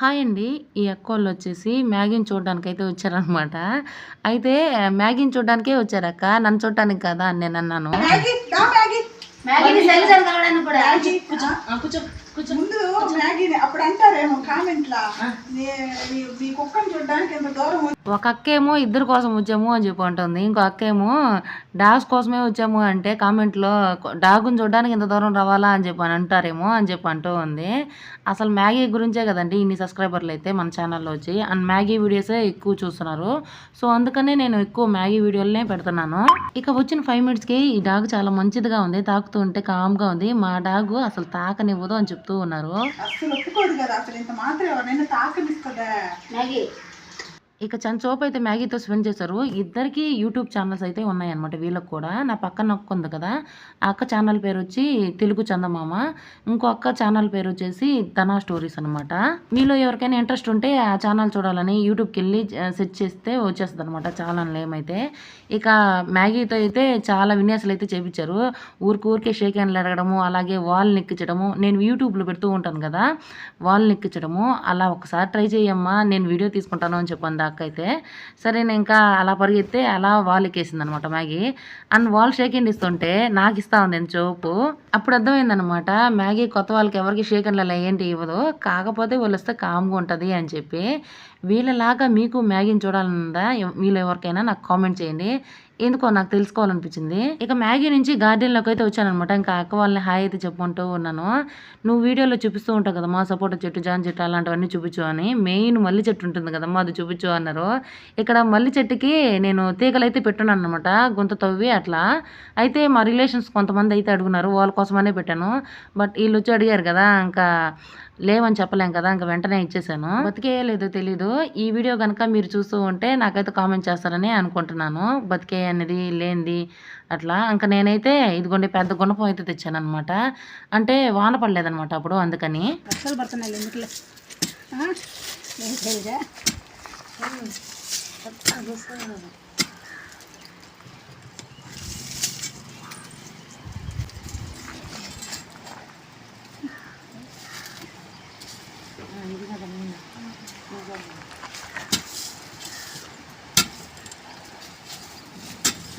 Hi అండి. ఈ అక్క వాళ్ళు వచ్చేసి మ్యాగీని చూడడానికి అయితే వచ్చారనమాట అయితే మ్యాగీని చూడడానికే వచ్చారక్క. నన్ను చూడటానికి కదా అని నేను అన్నాను. అప్పుడు అంటారేమో ఒక అక్క ఏమో ఇద్దరు కోసం వచ్చాము అని చెప్పి అంటుంది. ఇంకో అక్క ఏమో డాగ్స్ కోసమే వచ్చాము అంటే కామెంట్లో డాగుని చూడడానికి ఇంత దూరం రావాలా అని చెప్పి అని అంటారేమో అని చెప్పి అంటూ ఉంది. అసలు మ్యాగీ గురించే కదండి ఇన్ని సబ్స్క్రైబర్లు అయితే మన ఛానల్లో వచ్చి. అండ్ మ్యాగీ వీడియోసే ఎక్కువ చూస్తున్నారు. సో అందుకనే నేను ఎక్కువ మ్యాగీ వీడియోలనే పెడుతున్నాను. ఇక వచ్చిన ఫైవ్ మినిట్స్కి ఈ డాగ్ చాలా మంచిదిగా ఉంది. తాకుతూ ఉంటే కామ్గా ఉంది. మా డాగ్ అసలు తాకనివ్వదు అని చెప్తూ ఉన్నారు. అస్సలు ఒప్పుకోదు కదా అసలు ఇంత మాత్రం ఎవరైనా తాకనిస్తుందా? మ్యాగీ ఇక చంచోపు అయితే మ్యాగీతో స్పెండ్ చేశారు. ఇద్దరికి యూట్యూబ్ ఛానల్స్ అయితే ఉన్నాయన్నమాట వీళ్ళకి కూడా. నా పక్కన ఒక్క ఉంది కదా. ఆ అక్క ఛానల్ పేరు వచ్చి తెలుగు చందమామ. ఇంకో అక్క ఛానల్ పేరు వచ్చేసి ధనా స్టోరీస్ అనమాట మీలో ఎవరికైనా ఇంట్రెస్ట్ ఉంటే ఆ ఛానల్ చూడాలని యూట్యూబ్కి వెళ్ళి సెర్చ్ చేస్తే వచ్చేస్తుంది అనమాట ఛానల్ ఏమైతే ఇక మ్యాగీతో అయితే చాలా విన్యాసాలు అయితే చేపించారు. ఊరికి ఊరికే షేక్ హ్యాండ్లు అడగడము అలాగే వాల్ నెక్కించడము. నేను యూట్యూబ్లో పెడుతూ ఉంటాను కదా వాల్ నెక్కించడము. అలా ఒకసారి ట్రై చేయమ్మా నేను వీడియో తీసుకుంటాను అని చెప్పండి అక్క అయితే సరే నేను ఇంకా అలా పరిగెత్తే అలా వాల్ ఎక్కేసింది అనమాట మ్యాగీ. అండ్ వాల్ షేక్ ఇస్తుంటే నాకు ఇస్తా ఉంది నేను చోపు. అప్పుడు అర్థమైందనమాట మ్యాగీ కొత్త వాళ్ళకి ఎవరికి షేక్ ఏంటి ఇవ్వదు. కాకపోతే వాళ్ళు వస్తే కామ్గా ఉంటుంది అని చెప్పి. వీళ్ళలాగా మీకు మ్యాగీని చూడాలనుందా? వీళ్ళు ఎవరికైనా నాకు కామెంట్ చేయండి. ఎందుకో నాకు తెలుసుకోవాలనిపించింది. ఇక మ్యాగీ నుంచి గార్డెన్లోకి అయితే వచ్చానమాట ఇంకా అక్క వాళ్ళని హాయ్ అయితే చెప్పుకుంటూ ఉన్నాను. నువ్వు వీడియోలో చూపిస్తూ ఉంటావు కదమ్మా సపోటా చెట్టు జాన్ చెట్టు అలాంటివన్నీ చూపించు అని. మెయిన్ మల్లి చెట్టు ఉంటుంది కదమ్మా అది చూపించు అన్నారు. ఇక్కడ మల్లి చెట్టుకి నేను తీగలు అయితే పెట్టున్నాను అనమాట గుంత తవ్వి అట్లా. అయితే మా రిలేషన్స్ కొంతమంది అయితే అడుగున్నారు వాళ్ళ కోసమనే పెట్టాను. బట్ వీళ్ళు వచ్చి అడిగారు కదా ఇంకా లేవని చెప్పలేం కదా ఇంకా వెంటనే ఇచ్చేసాను. బతికేయలేదో తెలీదు. ఈ వీడియో కనుక మీరు చూస్తూ ఉంటే నాకైతే కామెంట్ చేస్తారని అనుకుంటున్నాను. బతికే అనేది లేనిది అట్లా. ఇంకా నేనైతే ఇదిగోండి పెద్ద గుణపం అయితే తెచ్చాను అనమాట అంటే వాన పడలేదనమాట అప్పుడు అందుకని. పడుతున్నాయి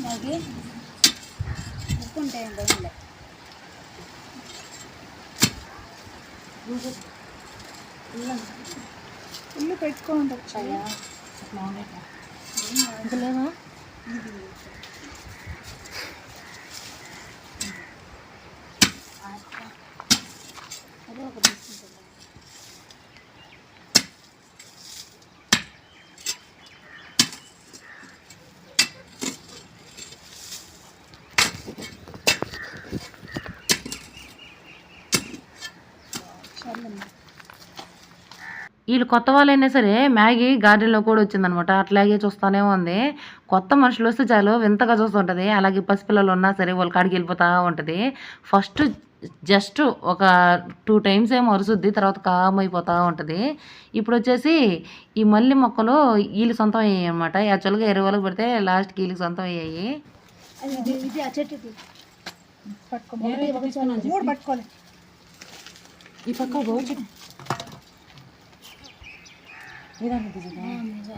మ్యాగీ ఉప్పు ఉంటాయి భయంలే ఇల్లు పెట్టుకోండి వచ్చాయా ఇంకా వీళ్ళు కొత్త వాళ్ళైనా సరే మ్యాగీ గార్డెన్లో కూడా వచ్చిందనమాట. అట్లాగే చూస్తానే ఉంది. కొత్త మనుషులు వస్తే చాలు వింతగా చూస్తుంటుంది అలాగే పసిపిల్లలు ఉన్నా సరే వాళ్ళ కాడికి వెళ్ళిపోతూ ఉంటుంది. ఫస్ట్ జస్ట్ ఒక టూ టైమ్స్ ఏమో అరుసుద్ది తర్వాత కామ్ అయిపోతూ ఉంటుంది. ఇప్పుడు వచ్చేసి ఈ మల్లి మొక్కలు వీళ్ళు సొంతం అయ్యాయి అనమాట యాక్చువల్గా ఎరువులకు పెడితే లాస్ట్కి వీళ్ళకి సొంతం అయ్యాయి. ఇది ఇది ఆ చెట్టు ఇది. పట్టుకో ఒకటి ఒకటి చాలు. మూడు పట్టుకోవాలి ఈ